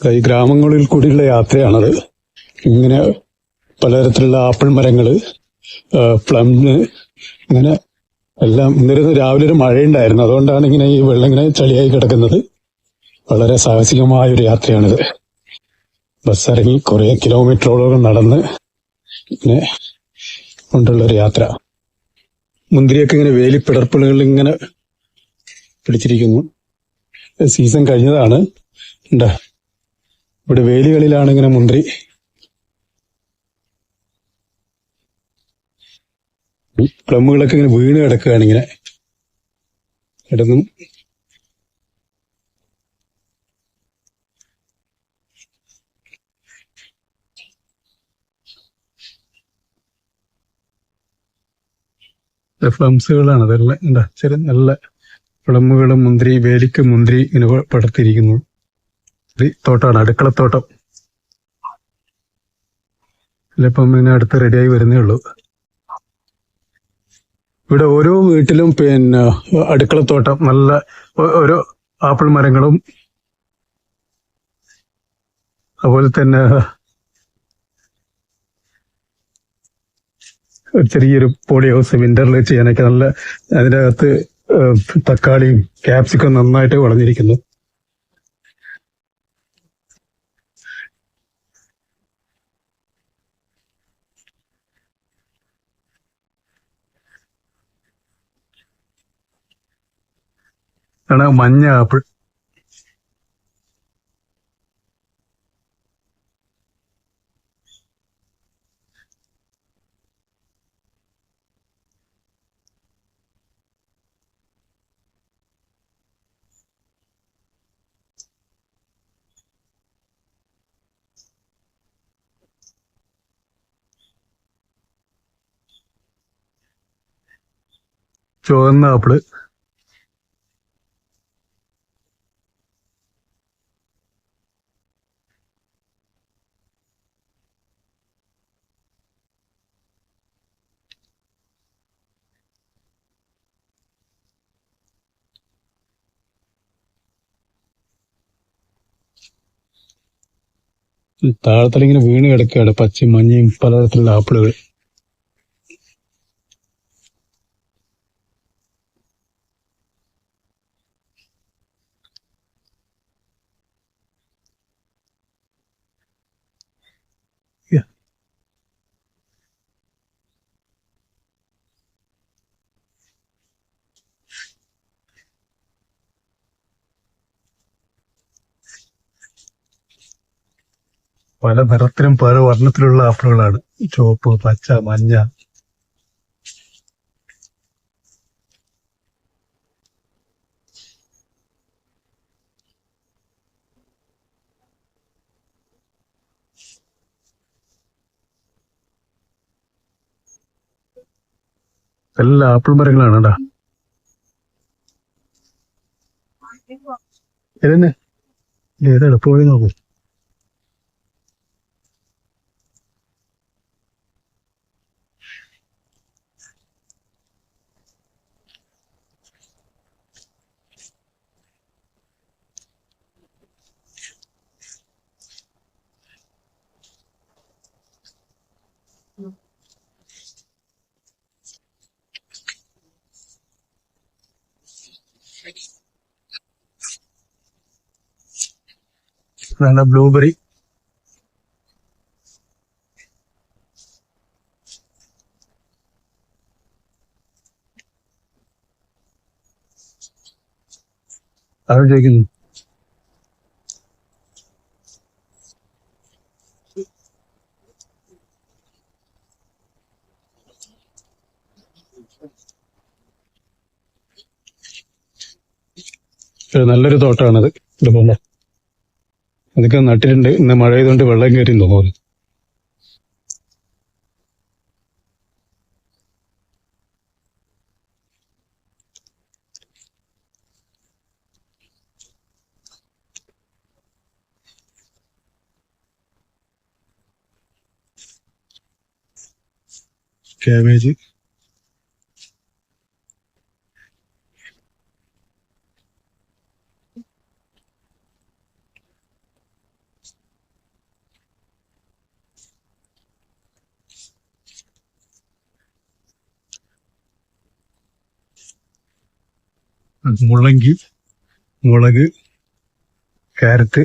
ഈ ഗ്രാമങ്ങളിൽ കൂടിയുള്ള യാത്രയാണത്. ഇങ്ങനെ പലതരത്തിലുള്ള ആപ്പിൾ മരങ്ങൾ പ്ലം ഇങ്ങനെ എല്ലാം ഇന്നിരുന്ന് രാവിലെ ഒരു മഴയുണ്ടായിരുന്നു. അതുകൊണ്ടാണ് ഇങ്ങനെ ഈ വെള്ളം ഇങ്ങനെ ചളിയായി കിടക്കുന്നത്. വളരെ സാഹസികമായ ഒരു യാത്രയാണിത്. ബസ് ഇറങ്ങി കുറെ കിലോമീറ്ററോളം നടന്ന് ഇങ്ങനെ കൊണ്ടുള്ള ഒരു യാത്ര. മുന്തിരിയൊക്കെ ഇങ്ങനെ വേലിപ്പിടർപ്പുകളിൽ ഇങ്ങനെ പിടിച്ചിരിക്കുന്നു. സീസൺ കഴിഞ്ഞതാണ്. ഉണ്ടാ ഇവിടെ വേലികളിലാണ് ഇങ്ങനെ മുന്തിരി. പ്ലമ്മുകളൊക്കെ ഇങ്ങനെ വീണ് കിടക്കുകയാണ് ഇങ്ങനെ. കിടന്നും. ഫ്ലംസുകളാണ് അതെല്ലാം. എന്താ ചെറിയ നല്ല പ്ലമ്മുകളും മുന്തിരി വേലിക്ക് മുന്തിരി ഇങ്ങനെ പടർത്തിയിരിക്കുന്നു. തോട്ടമാണ് അടുക്കളത്തോട്ടം. ഇപ്പം പിന്നെ അടുത്ത് റെഡിയായി വരുന്നേ ഉള്ളൂ. ഇവിടെ ഓരോ വീട്ടിലും പിന്നെ അടുക്കളത്തോട്ടം നല്ല ഓരോ ആപ്പിൾ മരങ്ങളും. അതുപോലെ തന്നെ ഒരു ചെറിയൊരു പോളി ഹൗസ് വിന്ററിൽ ചെയ്യാനൊക്കെ നല്ല ഏഹ്, തക്കാളിയും ക്യാപ്സിക്കം നന്നായിട്ട് വളഞ്ഞിരിക്കുന്നു. ആണ്? മഞ്ഞ ആപ്പിൾ. ചുവന്ന ആപ്പിൾ. താഴത്തിലിങ്ങനെ വീണ് കിടക്കുകയാണ് പച്ചയും മഞ്ഞയും പലതരത്തിലുള്ള ആപ്പിളുകൾ. പല നിറത്തിലും പല വർണത്തിലുള്ള ആപ്പിളുകളാണ്. ചുവപ്പ് പച്ച മഞ്ഞ. എല്ലാ ആപ്പിൾ മരങ്ങളാണ് കേട്ടാ. ഏതാണ് എപ്പോഴും നോക്കൂ. വേണ്ട ബ്ലൂബെറി അത് ചോദിക്കുന്നു. ഇത് നല്ലൊരു തോട്ടമാണത് ഇതുപോലെ. അതൊക്കെ നട്ടിട്ടുണ്ട്. ഇന്ന് മഴ ചെയ്തുകൊണ്ട് വെള്ളം കയറി തോന്നുന്നു. കാബേജ് മുള്ളങ്കി മുളക് ക്യാരറ്റ്